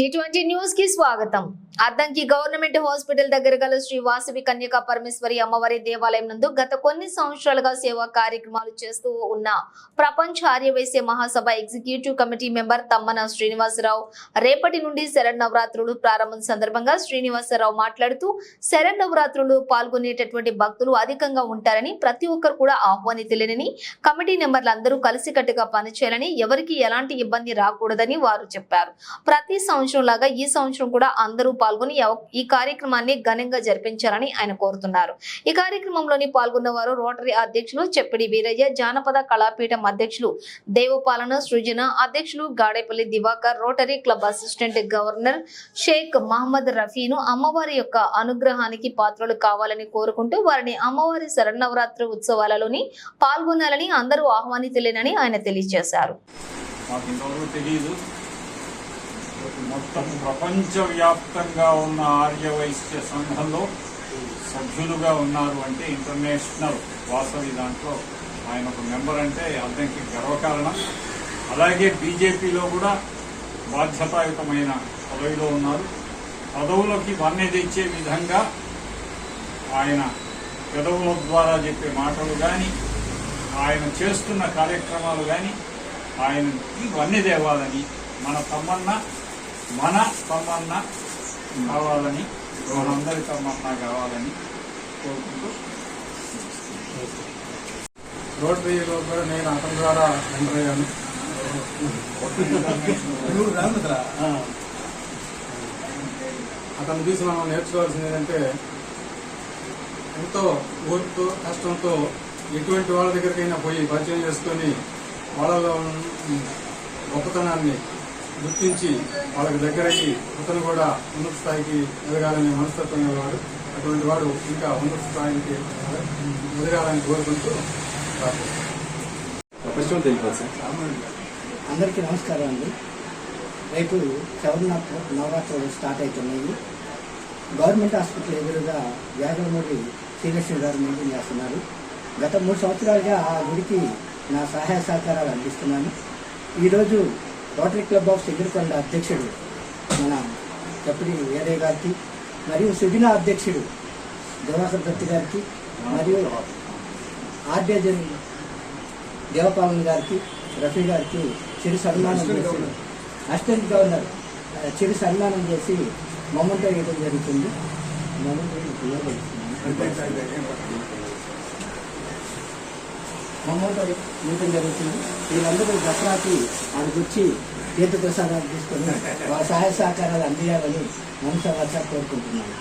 G twenty న్యూస్కి స్వాగతం. Addanki government hospital దగ్గర గల శ్రీ వాసవి కన్యక పరమేశ్వరి అమ్మవారి దేవాలయం నందు గత కొన్ని సంవత్సరాలుగా సేవా కార్యక్రమాలు చేస్తూ ఉన్న ప్రపంచ Arya Vaishya Mahasabha executive committee member Tammana Srinivasa Rao. రేపటి నుండి శరణవరాత్రులు ప్రారంభం సందర్భంగా శ్రీనివాసరావు మాట్లాడుతూ శరణవరాత్రులు పాల్గొనేటటువంటి భక్తులు అధికంగా ఉంటారని ప్రతి ఒక్కరు కూడా ఆహ్వానితులేనని కమిటీ మెంబర్లు అందరూ కలిసికట్టుగా పనిచేయాలని ఎవరికి ఎలాంటి ఇబ్బంది రాకూడదని వారు చెప్పారు. ప్రతి సంవత్సరం లాగా ఈ సంవత్సరం కూడా అందరూ పాల్గొని ఈ కార్యక్రమాన్ని ఘనంగా జరిపించాలని ఆయన కోరుతున్నారు. ఈ కార్యక్రమంలోని పాల్గొన్న వారు రోటరీ అధ్యక్షులు చెప్పిడి వీరయ్య జానపద కళాపీఠం అధ్యక్షులు దేవపాలన సృజన అధ్యక్షులు Gadepalli Diwakar rotary club assistant governor Sheikh Mohammed రఫీను అమ్మవారి యొక్క అనుగ్రహానికి పాత్రలు కావాలని కోరుకుంటూ వారిని అమ్మవారి శరణవరాత్రి ఉత్సవాలలోని పాల్గొనాలని అందరూ ఆహ్వానితులేనని ఆయన తెలియజేశారు. మొత్తం ప్రపంచవ్యాప్తంగా ఉన్న ఆర్య వైశ్య సంఘంలో సభ్యులుగా ఉన్నారు అంటే ఇంటర్నేషనల్ వాసవి దాంట్లో ఆయన ఒక మెంబర్ అంటే అతనికి గర్వకారణం. అలాగే బీజేపీలో కూడా బాధ్యతాయుతమైన పదవిలో ఉన్నారు. పదవులకి వన్నె తెచ్చే విధంగా ఆయన పెదవుల ద్వారా చెప్పే మాటలు కానీ ఆయన చేస్తున్న కార్యక్రమాలు కానీ ఆయనకి వన్నె తేవాలని మన తమ్మన్న మన తమ్మన్న కావాలని మనందరి తమ్మన్న కావాలని కోరుకుంటూ రోటరీలో కూడా నేను అతని ద్వారా ఎంటర్ అయ్యాను. అతను చూసి మనం నేర్చుకోవాల్సింది ఏంటంటే ఎంతో ఓర్పుతో కష్టంతో ఎటువంటి వాళ్ళ దగ్గరికైనా పోయి పరిచయం చేసుకొని వాళ్ళలో గొప్పతనాన్ని గుర్తించి వాళ్ళకి దగ్గరయ్యి అతను కూడా ఉన్నత స్థాయికి ఎదగాలనే మనస్తత్వం గలవాడు అటువంటి వాడు ఇంకా ఉన్నత స్థాయికి ఎదగాలని కోరుకుంటూ అందరికీ నమస్కారం అండి. రేపు శబరినాథ నవరాత్రులు స్టార్ట్ అవుతున్నాయి. గవర్నమెంట్ హాస్పిటల్ ఎదురుగా వ్యాగలమూడి శ్రీలక్ష్మి గారు మెయింటైన్ చేస్తున్నారు. గత మూడు సంవత్సరాలుగా ఆ గుడికి నా సహాయ సహకారాలు అందిస్తున్నాను. ఈరోజు రోటరీ క్లబ్ ఆఫ్ సిగ్గిరికొండ అధ్యక్షుడు మన చప్పడి వేదయ్య గారికి మరియు సుజనా అధ్యక్షుడు దివాకర్ దత్తి గారికి మరియు ఆర్డేజన్ దేవపాలన్ గారికి రఫీ గారికి చిరు సన్మానం చేసి అసిస్టెంట్ గవర్నర్ చిరు సన్మానం చేసి మమ్మల్తో ఇవ్వడం జరుగుతుంది. మమ్మల్తో మమ్మల్తో మీటింగ్ జరుగుతుంది. వీళ్ళందరూ దసరాకి ఆడికి వచ్చి తీర్థ ప్రసాదాలు తీసుకొని వాళ్ళ సహాయ సహకారాలు అందియాలని మనసు వర్ష కోరుకుంటున్నాను.